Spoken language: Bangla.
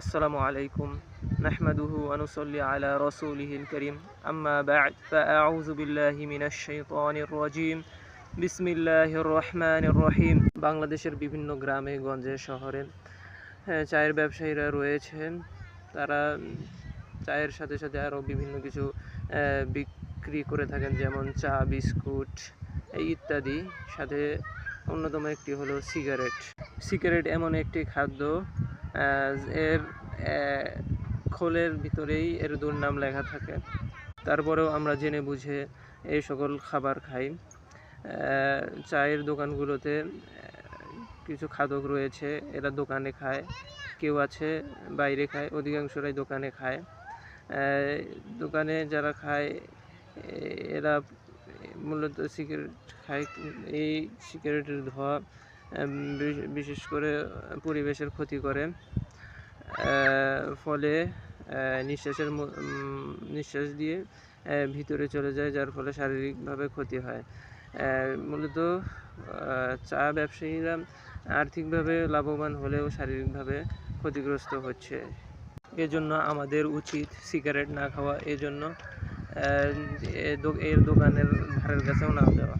আসসালামু আলাইকুম। নাহমাদুহু আনুসল্লি আলা রসুলিহিল করিম। আম্মা বা'দ, ফাআউযু বিল্লাহি মিনাশ শাইতানির রাজীম। বিসমিল্লাহির রহমানির রহিম। বাংলাদেশের বিভিন্ন গ্রামে, গঞ্জে, শহরে হ্যাঁ, চায়ের ব্যবসায়ীরা রয়েছেন। তারা চায়ের সাথে সাথে আরও বিভিন্ন কিছু বিক্রি করে থাকেন, যেমন চা, বিস্কুট ইত্যাদি। সাথে অন্যতম একটি হলো সিগারেট। সিগারেট এমন একটি খাদ্য এর খোলের ভিতরেই এর দুর্নাম লেখা থাকে। তারপরেও আমরা জেনে বুঝে এই সকল খাবার খাই। চায়ের দোকানগুলোতে কিছু খাদক রয়েছে, এরা দোকানে খায়। কেউ আছে, বাইরে খায়, অধিকাংশরাই দোকানে খায়। দোকানে যারা খায় এরা মূলত সিগারেট খায়। এই সিগারেটের ধোঁয়া বিশেষ করে পরিবেশের ক্ষতি করে। ফলে নিঃশ্বাসের নিঃশ্বাস দিয়ে ভিতরে চলে যায়, যার ফলে শারীরিকভাবে ক্ষতি হয়। মূলত চা ব্যবসায়ীরা আর্থিকভাবে লাভবান হলেও শারীরিকভাবে ক্ষতিগ্রস্ত হচ্ছে। এজন্য আমাদের উচিত সিগারেট না খাওয়া, এজন্য এর দোকানের ধারের কাছেও না দেওয়া।